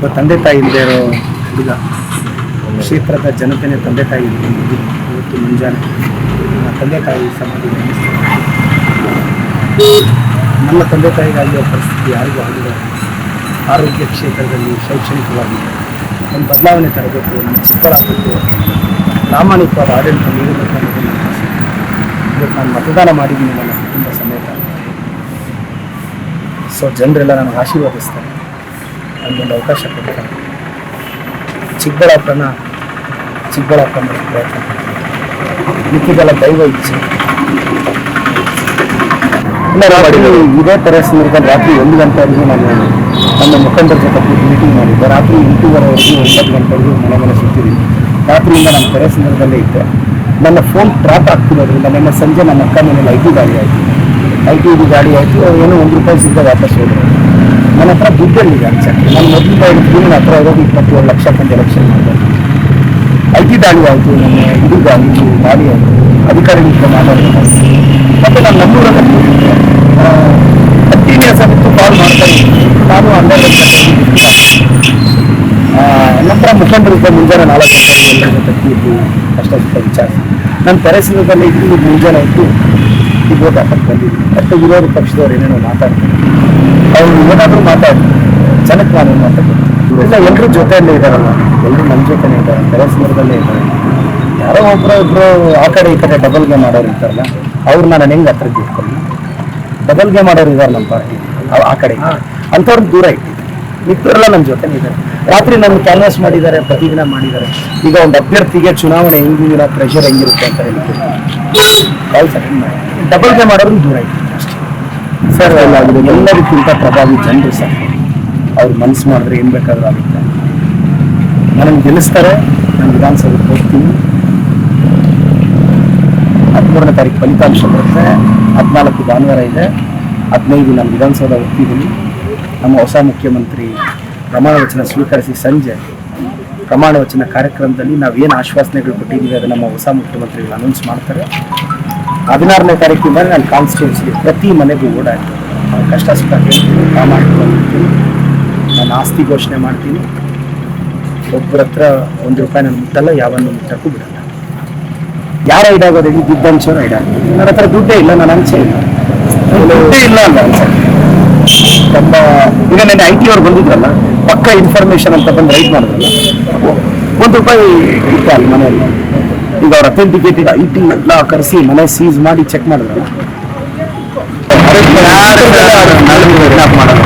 ಒಬ್ಬ ತಂದೆ ತಾಯಿ ಇಲ್ಲದೆ ಇರೋ ಹುಡುಗ. ಕ್ಷೇತ್ರದ ಜನತೆನೇ ತಂದೆ ತಾಯಿ ಇವತ್ತು ಮುಂಜಾನೆ ತಂದೆ ತಾಯಿ ಸಮಾಧಿ ನನ್ನ ತಂದೆ ತಾಯಿಗಾಗಿರೋ ಪರಿಸ್ಥಿತಿ ಯಾರಿಗೂ ಆಗಿಲ್ಲ. ಆರೋಗ್ಯ ಕ್ಷೇತ್ರದಲ್ಲಿ ಶೈಕ್ಷಣಿಕವಾಗಿ ಒಂದು ಬದಲಾವಣೆ ತರಬೇಕು ನಮ್ಮ ಚಿಕ್ಕಬಳ್ಳಾಪುರಕ್ಕೆ ಪ್ರಾಮಾಣಿಕವಾದ ಆಡಳಿತ ನೀಡಬೇಕು ಅನ್ನೋದು ನನ್ನ ಆಸೆ. ಇವತ್ತು ನಾನು ಮತದಾನ ಮಾಡಿದ್ದೀನಿ ನನ್ನ ಕುಟುಂಬ ಸಮೇತ. ಸೊ ಜನರೆಲ್ಲ ನನಗೆ ಆಶೀರ್ವದಿಸ್ತಾರೆ. ನನಗೊಂದು ಅವಕಾಶ ಕೊಡ್ತಾರೆ. ಚಿಕ್ಕಬಳ್ಳಾಪುರನ ಚಿಕ್ಕಬಳ್ಳಾಪುರ ಮಾಡೋ ಪ್ರಯತ್ನ ಮಿಕ್ಕಿದೆಲ್ಲ ದೈವ ಇಚ್ಛೆ. ಇದೇ ಥರ ಸಂದರ್ಭದಲ್ಲಿ ರಾತ್ರಿ ಒಂದು ಗಂಟೆವರೆಗೂ ನಾನು ನನ್ನ ಮುಖಂಡರ ಜೊತೆ ಮೀಟಿಂಗ್ ಮಾಡಿದ್ದೆ. ರಾತ್ರಿ ಎಂಟೂವರೆವರೆಗೂ ಒಂಬತ್ತು ಗಂಟೆವರೆಗೂ ಮನೆ ಮನೆ ಸುತ್ತಿದ್ದೀನಿ ರಾತ್ರಿಯಿಂದ ನಾನು ತೆರೆ ಸಂದರ್ಭದಲ್ಲೇ ಇದ್ದೆ. ನನ್ನ ಫೋನ್ ಟ್ರ್ಯಾಪ್ ಆಗ್ತಿರೋದ್ರಿಂದ ನಿನ್ನೆ ಸಂಜೆ ನನ್ನ ಅಕ್ಕ ಮನೇಲಿ ಐ ಟಿ ಗಾಡಿ ಆಯಿತು. ಐ ಟಿ ಗಾಡಿ ಆಯಿತು. ಏನೋ ಒಂದು ರೂಪಾಯಿ ಸಿಗದೆ ವಾಪಸ್ ಹೋದ್ರು. ನನ್ನ ಹತ್ರ ದುಡ್ಡಲ್ಲಿದೆ ಅನ್ಸಕ್ಕೆ ನಾನು ಮೊದಲು ಹೇಳಿದ್ದು ನನ್ನ ಹತ್ರ ಇರೋದು ಇಪ್ಪತ್ತೇಳು ಲಕ್ಷ ಒಂದು ಎಲೆಕ್ಷನ್ ಮಾಡಿದೆ. ಐ ಟಿ ದಾಳಿ ಆಯಿತು ನನ್ನ ದಾಳಿ ಇದು ದಾಳಿ ಆಯಿತು. ಅಧಿಕಾರಿಗಳ ಹತ್ರ ಮಾತಾಡಿದೆ ಮತ್ತು ನಾನು ನಮ್ಮೂರಲ್ಲಿ ಕಂಟಿನ್ಯೂಸ್ ಆಗಿತ್ತು ಕಾಲ್ ಮಾಡ್ತಾ ಇದ್ದೀನಿ ನಾನು ಹನ್ನೆರಡು ಆ, ನಂತರ ಮುಖಂಡರಿದ್ದ ಮುಂಜಾನೆ ನಾಲ್ಕು ಗಂಟೆಗೆ ಎಲ್ಲರಿಗೂ ತಪ್ಪಿದ್ದು ಅಷ್ಟಷ್ಟು ವಿಚಾರ. ನನ್ನ ಪರಿಸರದಲ್ಲಿ ಇದ್ದು ಮುಂಜಾನೆ ಇದ್ದು ಅಪ್ಪಕ್ಕೆ ಬಂದಿದ್ದೀನಿ ಮತ್ತು ವಿರೋಧ ಪಕ್ಷದವ್ರು ಏನೇನೋ ಮಾತಾಡ್ತಾರೆ ಅವ್ರು ಏನಾದರೂ ಮಾತಾಡಿ. ಜನಕ್ಕೆ ನಾನು ಮಾತಾಡ್ತೀನಿ? ಇಲ್ಲ ಎಲ್ಲರೂ ಜೊತೆಯಲ್ಲೇ ಇದ್ದಾರಲ್ಲ ಎಲ್ಲರೂ ನನ್ನ ಜೊತೆನೇ ಇದ್ದಾರೆ ಸಂದರ್ಭದಲ್ಲೇ ಇದ್ದಾರೆ ಯಾರೋ ಒಬ್ಬರು ಇಬ್ಬರು ಆ ಕಡೆ ಈ ಕಡೆ ಡಬಲ್ ಗೇಮ್ ಮಾಡೋರು ಇರ್ತಾರಲ್ಲ ಅವ್ರು ನಾನು ಹೆಂಗೆ ಹತ್ರಕ್ಕೆ ಇಟ್ಕೊಂಡು ಡಬಲ್ ಗೇಮ್ ಮಾಡೋರು ಇದ್ದಾರೆ ನಮ್ಮ ಪಾರ್ಟಿ ಆ ಕಡೆ. ಅಂಥವ್ರನ್ನ ದೂರ ಇಟ್ಟಿದ್ದೀನಿ ಮಿಕ್ಕವರೆಲ್ಲ ನನ್ನ ಜೊತೆನೇ ಇದ್ದಾರೆ ರಾತ್ರಿ ನನ್ನ ಕ್ಯಾನ್ವಾಸ್ ಮಾಡಿದ್ದಾರೆ ಪ್ರತಿದಿನ ಮಾಡಿದ್ದಾರೆ. ಈಗ ಒಂದು ಅಭ್ಯರ್ಥಿಗೆ ಚುನಾವಣೆ ಹೆಂಗಿನ ಪ್ರೆಷರ್ ಹೆಂಗಿರುತ್ತೆ ಅಂತ ಅಟೆಂಡ್ ಡಬಲ್ ಗೇಮ್ ಮಾಡೋರು ದೂರ ಅಷ್ಟೇ ಸರ್ ಆಗಿದೆ. ಎಲ್ಲರಿಗಿಂತ ಪ್ರಭಾವಿ ಜನರು ಸರ್. ಅವ್ರು ಮನಸ್ಸು ಮಾಡಿದ್ರೆ ಏನು ಬೇಕಾದ್ರೂ ಆಗುತ್ತೆ ನನಗೆ ಗೆಲ್ಲಿಸ್ತಾರೆ ನಾನು ವಿಧಾನಸಭೆಗೆ ಹೋಗ್ತೀನಿ. ಹದಿಮೂರನೇ ತಾರೀಕು ಫಲಿತಾಂಶ ಬರುತ್ತೆ. ಹದಿನಾಲ್ಕು ಭಾನುವಾರ ಇದೆ. ಹದಿನೈದು ನಾನು ವಿಧಾನಸೌಧ ಹೋಗ್ತಿದ್ದೀನಿ. ನಮ್ಮ ಹೊಸ ಮುಖ್ಯಮಂತ್ರಿ ಪ್ರಮಾಣ ವಚನ ಸ್ವೀಕರಿಸಿ ಸಂಜೆ ಪ್ರಮಾಣ ವಚನ ಕಾರ್ಯಕ್ರಮದಲ್ಲಿ ನಾವೇನು ಆಶ್ವಾಸನೆಗಳು ಕೊಟ್ಟಿದ್ದೀವಿ ಅದು ನಮ್ಮ ಹೊಸ ಮುಖ್ಯಮಂತ್ರಿಗಳು ಅನೌನ್ಸ್ ಮಾಡ್ತಾರೆ. ಹದಿನಾರನೇ ತಾರೀಕಿಂದ ನಾನು ಕಾನ್ಸ್ಟಿಟ್ಯೂನ್ಸಿಗೆ ಪ್ರತಿ ಮನೆಗೂ ಓಡಾಡ್ತೀನಿ ಕಷ್ಟ ಸುಖ ಹೇಳ್ತೀನಿ ಮಾಡ್ಕೊಂಡು ನಾನು ಆಸ್ತಿ ಘೋಷಣೆ ಮಾಡ್ತೀನಿ. ಒಬ್ಬರ ಹತ್ರ ಒಂದು ರೂಪಾಯಿ ನಾನು ಮುಟ್ಟಲ್ಲ, ಯಾವನ್ನು ಮುಟ್ಟಕ್ಕೂ ಬಿಡಲ್ಲ. ಯಾರ ಇಡಾಗೋದು ದುಡ್ಡು ಹಂಚೋರು ಇಡಾಗೋದು ನನ್ನ ಹತ್ರ ದುಡ್ಡೇ ಇಲ್ಲ, ನಾನು ಹಂಚೆ ಇಲ್ಲ. ದುಡ್ಡೇ ಇಲ್ಲ ಅಲ್ಲ ಅನ್ಸೆ ತುಂಬ ಈಗ ನೆನ್ನೆ ಐ ಟಿ ಅವ್ರು ಬಂದಿದ್ರಲ್ಲ, ಪಕ್ಕ ಇನ್ಫಾರ್ಮೇಶನ್ ಅಂತ ಬಂದು ರೈಟ್ ಮಾಡಿದ್ರಲ್ಲ, ಒಂದು ರೂಪಾಯಿ ಇತ್ತು ಅಲ್ಲಿ ಮನೆಯಲ್ಲಿ. ಈಗ ಅವ್ರ ಅಥೆಂಟಿಕೇಟೆಡ್ ಐ ಟಿ ಎಲ್ಲ ಕರೆಸಿ ಮನೆ ಸೀಸ್ ಮಾಡಿ ಚೆಕ್ ಮಾಡಿದ್ರು. ಮಾಡೋದು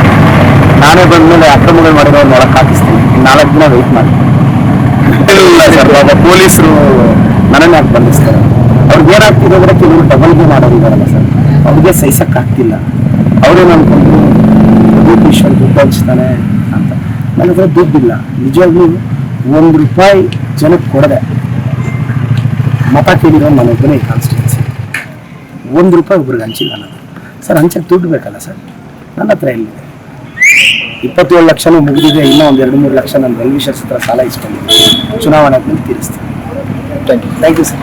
ನಾನೇ ಬಂದ್ಮೇಲೆ ಅಕ್ರಮಗಳು ಮಾಡಿರೋ ನೋಡಕ್ ಹಾಕಿಸ್ತೀನಿ. ನಾಲ್ಕು ದಿನ ವೆಯ್ಟ್ ಮಾಡಿ. ಪೊಲೀಸರು ನನ್ನನ್ನು ಯಾಕೆ ಬಂಧಿಸ್ತಾರೆ ಅವ್ರಿಗೆ ಏನಾಗ್ತಿದೆ ಅಂದ್ರೆ ಕೆಲವರು ಡಬಲ್ಗೆ ಮಾಡೋದಿದ್ದಾರಲ್ಲ ಸರ್. ಅವ್ರಿಗೆ ಸಹಿಸಕ್ ಆಗ್ತಿಲ್ಲ. ಅವ್ರೇನು ಅನ್ಕೊಂಡು ದುಡ್ಡು ಈಶ್ವರ್ ದುಡ್ಡು ಹಂಚ್ತಾನೆ ಅಂತ. ನನ್ನ ಹತ್ರ ದುಡ್ಡಿಲ್ಲ. ನಿಜವಾಗ್ಲೂ ಒಂದು ರೂಪಾಯಿ ಜನಕ್ಕೆ ಕೊಡದೆ. ಮತ ಕೇಳಿರೋ ನನ್ನ ಒಬ್ಬನೇ ಕಾನ್ಸ್ಟಿಟ್ಯೂನ್ಸಿ ಒಂದು ರೂಪಾಯಿ ಒಬ್ರಿಗೆ ಹಂಚಿಲ್ಲ ನಾನು. ಸರ್ ಹಂಚಕ್ಕೆ ದುಡ್ಡು ಬೇಕಲ್ಲ ಸರ್? ನನ್ನ ಹತ್ರ ಎಲ್ಲಿದೆ ಇಪ್ಪತ್ತೇಳು ಲಕ್ಷನೂ ಮುಗಿದಿದೆ ಇನ್ನೂ ಒಂದು ಎರಡು ಮೂರು ಲಕ್ಷ ನಾನು ವೆಲ್ವಿಷರ್ಸ್ ಹತ್ರ ಸಾಲ ಇಸ್ಕೊಂಡಿದ್ದೀನಿ. ಚುನಾವಣೆ ಆದ್ಮೇಲೆ ತೀರಿಸ್ತೀನಿ. Thank you thank you sir